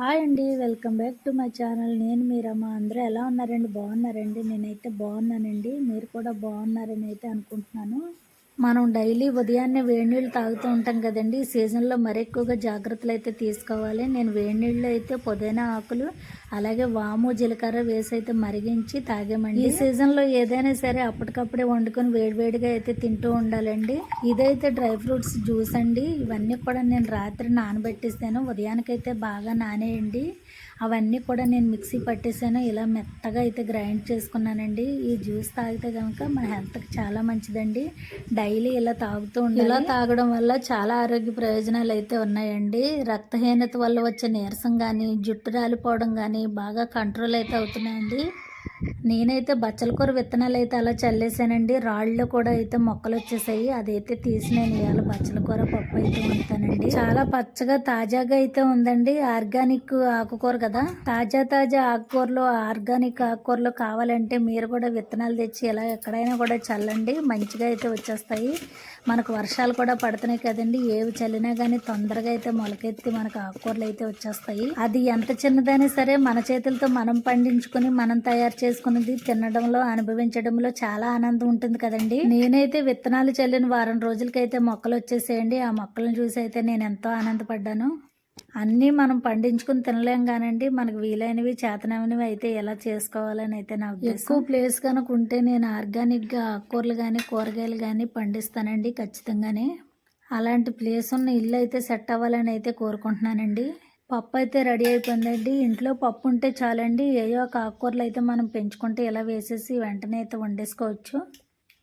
Hi అండి welcome back to my channel. నేను మీరమ్మ అందరూ ఎలా ఉన్నారండి? బాగున్నారండి? నేనైతే బాగున్నానండి. మీరు కూడా బాగున్నారని అయితే అనుకుంటున్నాను. మనం డైలీ ఉదయాన్నే వేడి నీళ్ళు తాగుతూ ఉంటాం కదండి. ఈ సీజన్లో మరి ఎక్కువగా జాగ్రత్తలు అయితే తీసుకోవాలి. నేను వేడి నీళ్ళు అయితే పుదీనా ఆకులు అలాగే వాము జీలకర్ర వేసి అయితే మరిగించి తాగామండి. ఈ సీజన్లో ఏదైనా సరే అప్పటికప్పుడే వండుకొని వేడివేడిగా అయితే తింటూ ఉండాలండి. ఇదైతే డ్రై ఫ్రూట్స్ జ్యూస్ అండి. ఇవన్నీ కూడా నేను రాత్రి నానబెట్టిస్తాను. ఉదయానికైతే బాగా నానేయండి. అవన్నీ కూడా నేను మిక్సీ పట్టేసాను. ఇలా మెత్తగా అయితే గ్రైండ్ చేసుకున్నానండి. ఈ జ్యూస్ తాగితే కనుక మన హెల్త్కి చాలా మంచిదండి. డైలీ ఇలా తాగుతూ ఉండాలి. ఇలా తాగడం వల్ల చాలా ఆరోగ్య ప్రయోజనాలు అయితే ఉన్నాయండి. రక్తహీనత వల్ల వచ్చే నీరసం కానీ జుట్టు రాలిపోవడం కానీ బాగా కంట్రోల్ అయితే అవుతున్నాయండి. నేనైతే బచ్చల కూర విత్తనాలు అయితే అలా చల్లేసానండి. రాళ్ళు కూడా అయితే మొక్కలు వచ్చేసాయి అదైతే తీసి నేను ఇవాళ బచ్చల కూర పప్పు అయితే ఉంటానండి చాలా పచ్చగా తాజాగా అయితే ఉందండి. ఆర్గానిక్ ఆకుకూర కదా. తాజా తాజా ఆకుకూరలు ఆర్గానిక్ ఆకుకూరలు కావాలంటే మీరు కూడా విత్తనాలు తెచ్చి ఇలా ఎక్కడైనా కూడా చల్లండి. మంచిగా అయితే వచ్చేస్తాయి. మనకు వర్షాలు కూడా పడుతున్నాయి కదండి. ఏవి చల్లినా కానీ తొందరగా అయితే మొలకెత్తి మనకు ఆకుకూరలు అయితే వచ్చేస్తాయి. అది ఎంత చిన్నదైనా సరే మన చేతులతో మనం పండించుకొని మనం తయారు చేసుకుని చేసుకున్నది తినడంలో అనుభవించడంలో చాలా ఆనందం ఉంటుంది కదండి. నేనైతే విత్తనాలు చల్లిన వారం రోజులకైతే మొక్కలు వచ్చేసేయండి. ఆ మొక్కలను చూసి అయితే నేను ఎంతో ఆనందపడ్డాను. అన్నీ మనం పండించుకుని తినలేం కానండి మనకు వీలైనవి చేతనమైనవి అయితే ఎలా చేసుకోవాలని అయితే నా ఎక్కువ ప్లేస్ కనుక ఉంటే నేను ఆర్గానిక్గా ఆకుకూరలు కానీ కూరగాయలు కానీ పండిస్తానండి ఖచ్చితంగానే. అలాంటి ప్లేస్ ఉన్న ఇల్లు అయితే సెట్ అవ్వాలని అయితే కోరుకుంటున్నానండి. పప్పు అయితే రెడీ అయిపోయిందండి. ఇంట్లో పప్పు ఉంటే చాలండి. ఏయో ఆకుకూరలు అయితే మనం పెంచుకుంటే ఇలా వేసేసి వెంటనే అయితే వండేసుకోవచ్చు.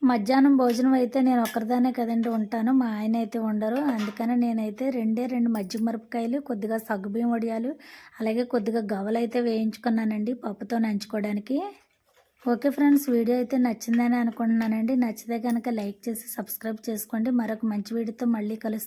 మధ్యాహ్నం భోజనం అయితే నేను ఒక్కరిదానే కదండి ఉంటాను. మా ఆయన అయితే ఉండరు అందుకని నేనైతే రెండే రెండు మజ్జిగ మిరపకాయలు కొద్దిగా సగ్గుబియ్యం వడియాలు అలాగే కొద్దిగా గవలు అయితే వేయించుకున్నానండి పప్పుతో నంచుకోవడానికి. ఓకే ఫ్రెండ్స్ వీడియో అయితే నచ్చిందని అనుకుంటున్నానండి. నచ్చితే కనుక లైక్ చేసి సబ్స్క్రైబ్ చేసుకోండి. మరొక మంచి వీడియోతో మళ్ళీ కలుస్తాను